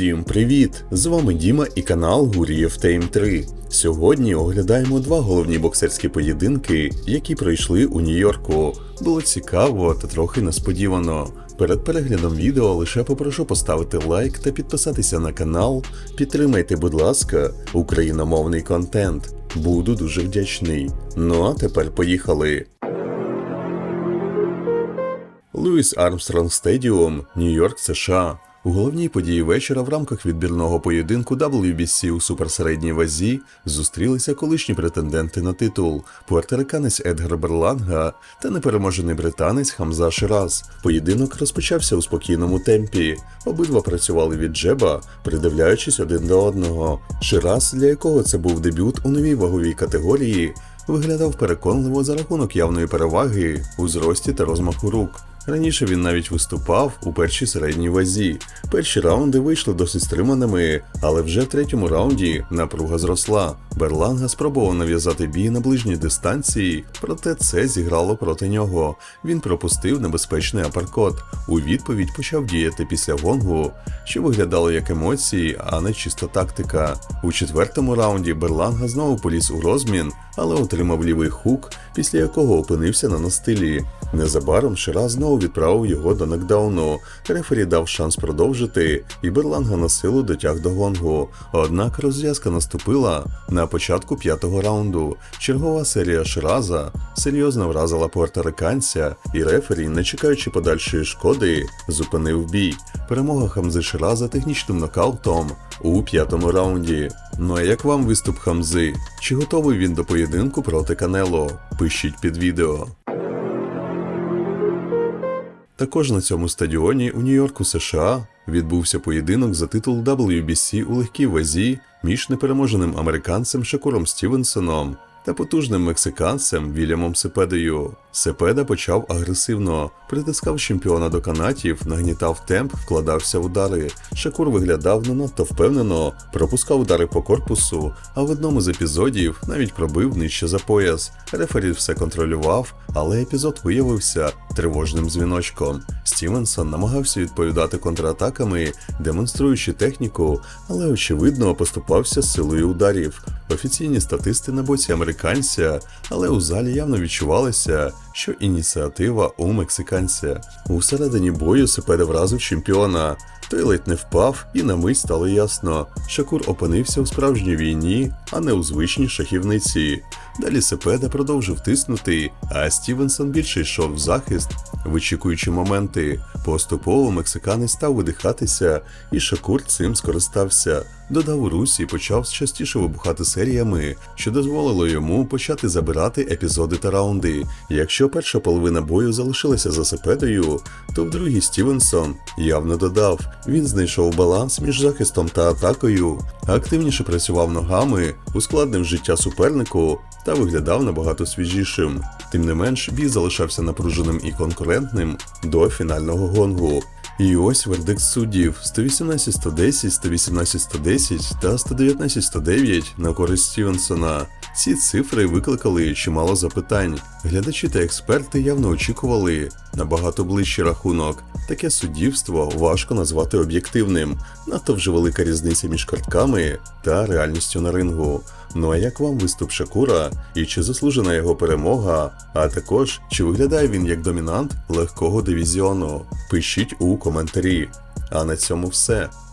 Всім привіт! З вами Діма і канал Гурієв Тейм 3. Сьогодні оглядаємо два головні боксерські поєдинки, які пройшли у Нью-Йорку. Було цікаво та трохи несподівано. Перед переглядом відео лише попрошу поставити лайк та підписатися на канал. Підтримайте, будь ласка, україномовний контент. Буду дуже вдячний. Ну а тепер поїхали. Луїс Армстронг Стедіум, Нью-Йорк, США. У головній події вечора в рамках відбірного поєдинку WBC у суперсередній вазі зустрілися колишні претенденти на титул пуерториканець Едгар Берланга та непереможений британець Хамза Шираз. Поєдинок розпочався у спокійному темпі. Обидва працювали від джеба, придивляючись один до одного. Шираз, для якого це був дебют у новій ваговій категорії, виглядав переконливо за рахунок явної переваги у зрості та розмаху рук. Раніше він навіть виступав у першій середній вазі. Перші раунди вийшли досить стриманими, але вже в третьому раунді напруга зросла. Берланга спробував нав'язати бій на ближній дистанції, проте це зіграло проти нього. Він пропустив небезпечний апаркот. У відповідь почав діяти після гонгу, що виглядало як емоції, а не чиста тактика. У четвертому раунді Берланга знову поліз у розмін, але отримав лівий хук, після якого опинився на настилі. Незабаром Шира знову відправив його до нокдауну. Рефері дав шанс продовжити, і Берланга на силу дотяг до гонгу. Однак розв'язка наступила на початку п'ятого раунду. Чергова серія Шираза серйозно вразила пуерториканця, і рефері, не чекаючи подальшої шкоди, зупинив бій. Перемога Хамзи Шираза технічним нокаутом у п'ятому раунді. Ну а як вам виступ Хамзи? Чи готовий він до поєдинку проти Канело? Пишіть під відео. Також на цьому стадіоні у Нью-Йорку, США, відбувся поєдинок за титул WBC у легкій вазі між непереможеним американцем Шакуром Стівенсоном та потужним мексиканцем Вільямом Сепедою. Сепеда почав агресивно, притискав чемпіона до канатів, нагнітав темп, вкладався в удари. Шакур виглядав не надто впевнено, пропускав удари по корпусу, а в одному з епізодів навіть пробив нижче за пояс. Рефері все контролював, але епізод виявився тривожним дзвіночком. Стівенсон намагався відповідати контратаками, демонструючи техніку, але очевидно поступався з силою ударів. Офіційні статисти на боці американця, але у залі явно відчувалося, що ініціатива у мексиканця. У середині бою Сепеда вразив чемпіона. Той ледь не впав, і на мить стало ясно. Шакур опинився у справжній війні, а не у звичній шахівниці. Далі Сепеда продовжив тиснути, а Стівенсон більше йшов в захист, вичікуючи моменти. Поступово мексиканець став видихатися, і Шакур цим скористався. Додав у Русі і почав частіше вибухати серіями, що дозволило йому почати забирати епізоди та раунди. Якщо перша половина бою залишилася за Сепедою, то в другій Стівенсон явно додав. Він знайшов баланс між захистом та атакою, активніше працював ногами, ускладнив життя супернику та виглядав набагато свіжішим. Тим не менш, бій залишався напруженим і конкурентним до фінального гонгу. І ось вердикт суддів 118-110, 118-110 та 119-109 на користь Стівенсона. Ці цифри викликали чимало запитань. Глядачі та експерти явно очікували набагато ближчий рахунок. Таке суддівство важко назвати об'єктивним, надто вже велика різниця між картками та реальністю на рингу. Ну а як вам виступ Шакура і чи заслужена його перемога? А також чи виглядає він як домінант легкого дивізіону? Пишіть у коментарі. А на цьому все.